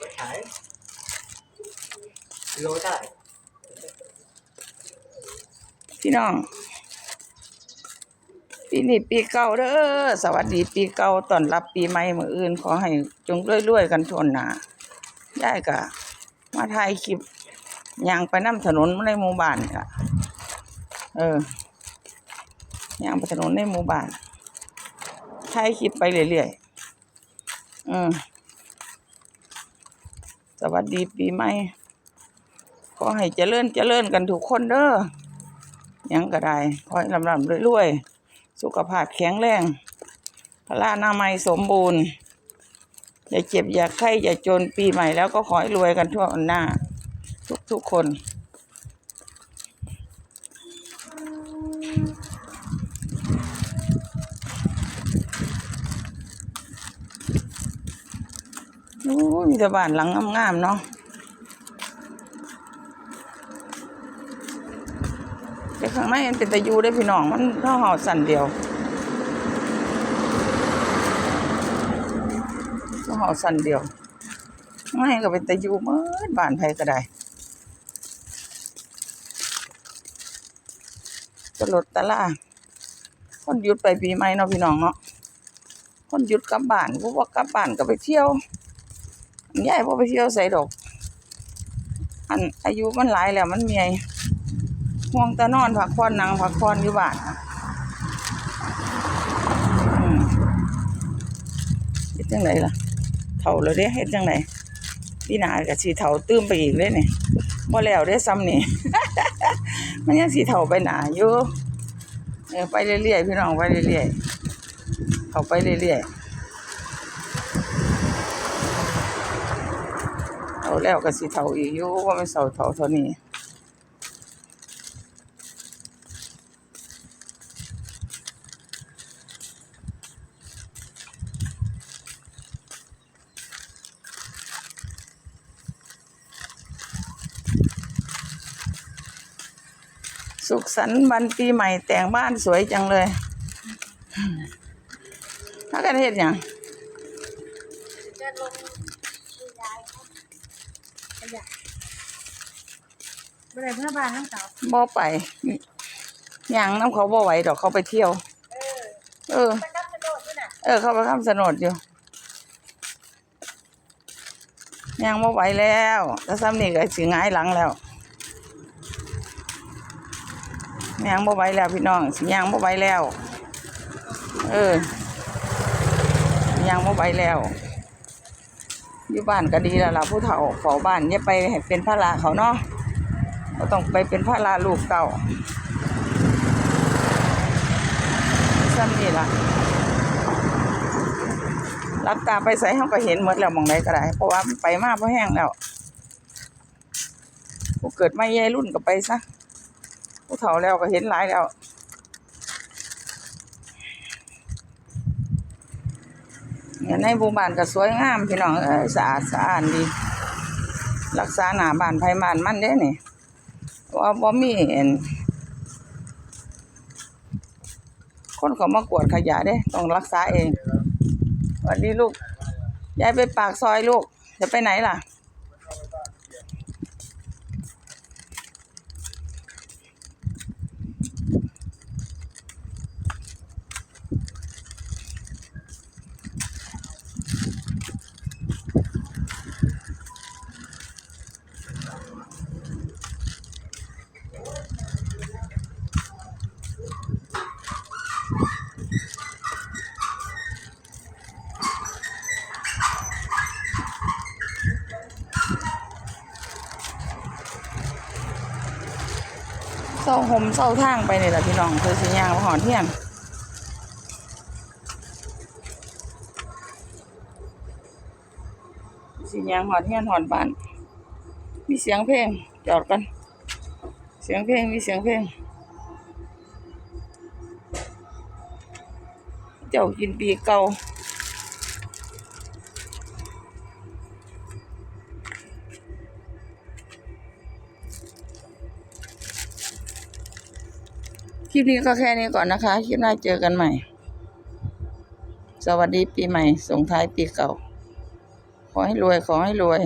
ก็ขายโลไหร่พี่น้อง ปีนี้ปีเก่าเด้อสวัสดีปีเก่าต้อนรับปีใหม่มืออื่น ขอให้จงรวยๆกันทั่วหน้ายายก็มาถ่ายคลิปยางไปนํถนนในหมู่บ้านนี่ะเออยางไปถนนในหมู่บ้านถ่ายคลิปไปเรื่อยๆอืม สวัสดีปีใหม่ขอให้เจริญเจริญกันทุกคนเด้อยังก็ได้ขอให้ลำลำรวยๆ สุขภาพแข็งแรงพลานามัยสมบูรณ์อย่าเจ็บอย่าไข้อย่าจนปีใหม่แล้วก็ขอให้รวยกันทั่วหน้า ทุกทุกๆคน โอ้ยมีแต่บ้านหลังงามๆเนาะแต่ข้างในมันเป็นตะยูได้พี่น้อง มันเท่าหอสั่นเดียวเท่าหอสั่นเดียว ไม่ก็เป็นตะยูเมื่อบ้านไผก็ได้ตลดตะล่าคนหยุดไปปีใหม่เนาะพี่น้องเนาะคนหยุดกลับบ้านกูว่ากลับบ้านก็ไปเที่ยว ยายบ่ไปเที่ยวใส่ดอก อันอายุมันหลายแล้วมันเมียห่วงต่นอนพักผ่อนนั่งพักผ่อนอยู่บ้านอืมเฮ็ดจังไดล่ะเฒ่าแล้วเด้เฮ็ดจังไดพี่นาก็สิเฒ่าตื้มไปอีกเลยนี่บ่แล้วเด้ซ้ำนี่ มันยังสิเฒ่าไปหนาอยู่เออไปเรื่อยๆพี่น้องไปเรื่อยๆเข้าไปเรื่อยๆเฒ่าแล้วก็สิเฒ่าอีกอยู่ว่าไมันเฒ่าเฒ่าเท่านี้สุขสันต์วันปีใหม่แต่งบ้านสวยจังเลยถ้ากันเฮ็ดหยัง จะลงดูยายครับ ขยะไม่ได้เพื่อบ้านน้ำเสาบ่ไปหยังน้ำเขาบ่ไหวดอกเขาไปเที่ยว เออเออ ไปกับกระโดดด้วยน่ะเออ เขาไปคำสนดอยู่ยังบ่ไหวแล้วถ้าซ้ำนี่ก็สิหงายหลังแล้วยังบ่ไหวแล้วพี่น้องสิยังบ่ไหวแล้ว เออยังบ่ไหวแล้ว อยู่บ้านก็ดีแล้วล่ะผู้เฒ่าเฝ้าบ้านอย่าไปให้เป็นภาระลาเขาเนาะก็ต้องไปเป็นภาระลูกเต่าซ้ำนี่ล่ะรับตาไปใส่ห้องก็เห็นหมดแล้วมองไหนก็ได้ เพราะว่าไปมากเพราะแห้งแล้วผู้เกิดไม่แย่รุ่นก็ไปซะผู้เฒ่าแล้วก็เห็นหลายแล้วเนี่ย ในหมู่บ้านก็สวยงามพี่น้องเอ้ยสะอาดสะอาดดี รักษาหน้าบ้านไผบ้านมันเด้นี่ว่าบ่มีเห็นคนเขามากวดขยะเด้ ต้องรักษาเองสวัสดีลูกยายไปปากซอยลูก จะไปไหนล่ะ ศร้าห่มเศร้าทางไปนี่แหละพี่น้องคือสิยางมาหอนเที่ยงสิยางหอนเที่ยงหอนบาน มีเสียงเพลงจอดกัน เสียงเพลงมีเสียงเพลง เจ้ากินปีเก่า คลิปนี้ก็แค่นี้ก่อนนะคะ คลิปหน้าเจอกันใหม่ สวัสดีปีใหม่ส่งท้ายปีเก่า ขอให้รวยขอให้รวย